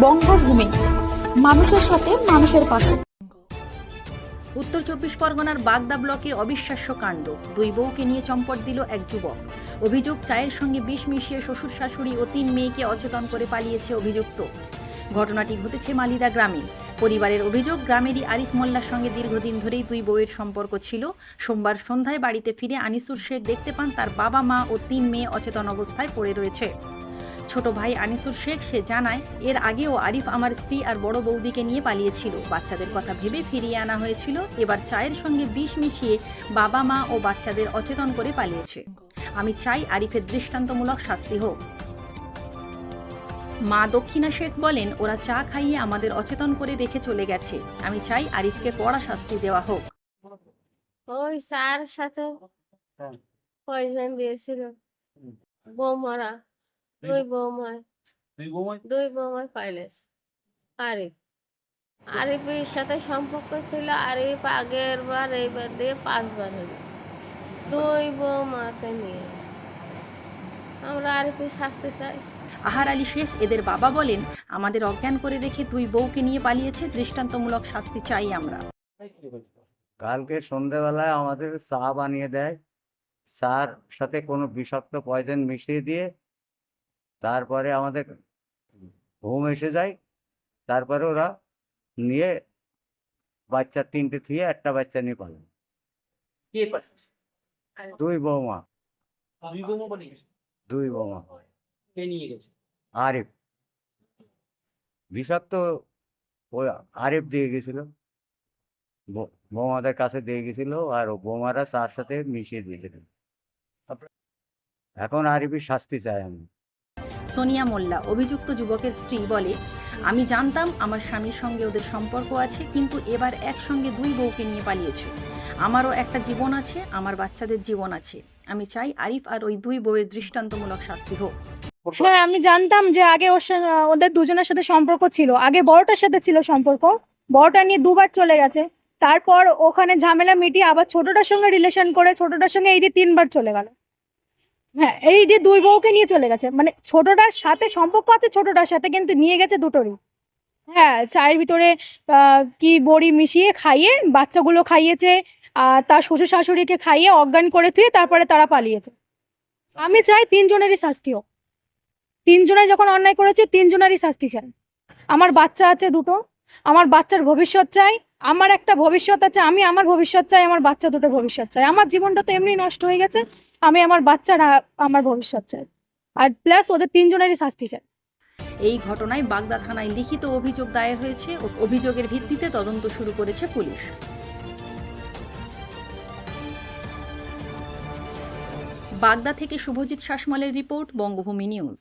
বঙ্গভূমি। মানুষের সাথে মানুষের পাশে। উত্তর চব্বিশ পরগনার বাগদা ব্লকের অবিশ্বাস্য কাণ্ড। দুই বউকে নিয়ে চম্পট দিল এক যুবক। অভিযোগ, চায়ের সঙ্গে বিষ মিশিয়ে শ্বশুর, শাশুড়ি ও তিন মেয়েকে অচেতন করে পালিয়েছে অভিযুক্ত। ঘটনাটি ঘটেছে মালিদা গ্রামে। পরিবারের অভিযোগ, গ্রামেরই আরিফ মোল্লার সঙ্গে দীর্ঘদিন ধরেই দুই বউয়ের সম্পর্ক ছিল। সোমবার সন্ধ্যায় বাড়িতে ফিরে আনিসুর শেখ দেখতে পান তার বাবা মা ও তিন মেয়ে অচেতন অবস্থায় পড়ে রয়েছে। ছোট ভাই আনিসুর শেখ সে জানায় এর আগেও আরিফ আমার স্ত্রী আর বড় বৌদিকে নিয়ে পালিয়েছিল। বাচ্চাদের কথা ভেবে ফিরিয়ে আনা হয়েছিল। এবার চায়ের সঙ্গে বিষ মিশিয়ে বাবা মা ও বাচ্চাদের অচেতন করে পালিয়েছে। আমি চাই আরিফের দৃষ্টান্তমূলক শাস্তি হোক। মা দক্ষিণা শেখ বলেন ওরা চা খাইয়ে আমাদের অচেতন করে রেখে চলে গেছে। আমি চাই আরিফকে কড়া শাস্তি দেওয়া হোক। ওই স্যার সাথে হ্যাঁ। পয়জন দিয়েছিল। বৌমারা। দুই বৌমায় দুই বৌমাই দুই বৌমায় পাইলেস আরিফ আরিফের সাথে সম্পর্ক ছিল আরিফ আগের বার এইবার দিয়ে পাঁচবার হলো দুই বৌমাকে নিয়ে আমরা আরিফের শাস্তি চাই আহার আলী শেখ এদের বাবা বলেন আমাদের অজ্ঞান করে রেখে দুই বউকে নিয়ে পালিয়েছে দৃষ্টান্তমূলক শাস্তি চাই আমরা। কালকে সন্ধেবেলায় আমাদের চা বানিয়ে দেয়। চার সাথে কোনো বিষাক্ত পয়জন মিশিয়ে দিয়ে তারপরে আমাদের ঘুম এসে যায়। তারপরে ওরা নিয়ে বাচ্চা তিনটে থুয়ে একটা বাচ্চা নিয়ে পালে কে পাঠিয়েছে দুই বৌমা। দুই বৌমা পাঠিয়েছে দুই বৌমা। কে নিয়ে গেছে? আরিফ। বিষাক্ত ওই আরিফ দিয়ে গেছিল। বৌ- বৌমাদের কাছে দিয়ে গেছিল আর ও বৌমারা চার সাথে মিশিয়ে দিয়েছিল। এখন আরিফের শাস্তি চাই আমি। সোনিয়া মোল্লা, অভিযুক্ত যুবকের স্ত্রী বলে, আমি জানতাম আমার স্বামীর সঙ্গে ওদের সম্পর্ক আছে, কিন্তু এবার একসঙ্গে দুই বউকে নিয়ে পালিয়েছে। আমারও একটা জীবন আছে, আমার বাচ্চাদের জীবন আছে। আমি চাই আরিফ আর ওই দুই বউয়ের দৃষ্টান্তমূলক শাস্তি হোক। হ্যাঁ আমি জানতাম যে আগে ওর ওদের দুজনের সাথে সম্পর্ক ছিল। আগে বড়টার সাথে ছিল সম্পর্ক। বড়টা নিয়ে দুবার চলে গেছে। তারপর ওখানে ঝামেলা মিটিয়ে আবার ছোটটার সঙ্গে রিলেশন করে, ছোটটার সঙ্গে এই দিয়ে তিনবার চলে গেল। হ্যাঁ এই যে দুই বউকে নিয়ে চলে গেছে মানে ছোটটার সাথে সম্পর্ক আছে, ছোটটার সাথে কিন্তু নিয়ে গেছে দুটোরই। হ্যাঁ চায়ের ভিতরে কি বড়ি মিশিয়ে খাইয়ে, বাচ্চাগুলো খাইয়েছে, আর তার শ্বশুর শাশুড়িকে খাইয়ে অজ্ঞান করে থুয়ে তারপরে তারা পালিয়েছে। আমি চাই তিনজনেরই শাস্তি হোক তিনজনে যখন অন্যায় করেছে, তিনজনেরই শাস্তি চাই। আমার বাচ্চা আছে দুটো, আমার বাচ্চার ভবিষ্যৎ চাই, আমার একটা ভবিষ্যৎ আছে, আমি আমার ভবিষ্যৎ চাই, আমার বাচ্চা দুটো ভবিষ্যৎ চাই। আমার জীবনটা তো এমনি নষ্ট হয়ে গেছে আমি আমার বাচ্চার আমার ভবিষ্যৎ চাই। আর প্লাস ওদের তিনজনেরই শাস্তি চাই। এই ঘটনায় বাগদা থানায় লিখিত অভিযোগ দায়ের হয়েছে অভিযোগের ভিত্তিতে তদন্ত শুরু করেছে পুলিশ। বাগদা থেকে শুভজিৎ শাসমলের রিপোর্ট, বঙ্গভূমি নিউজ।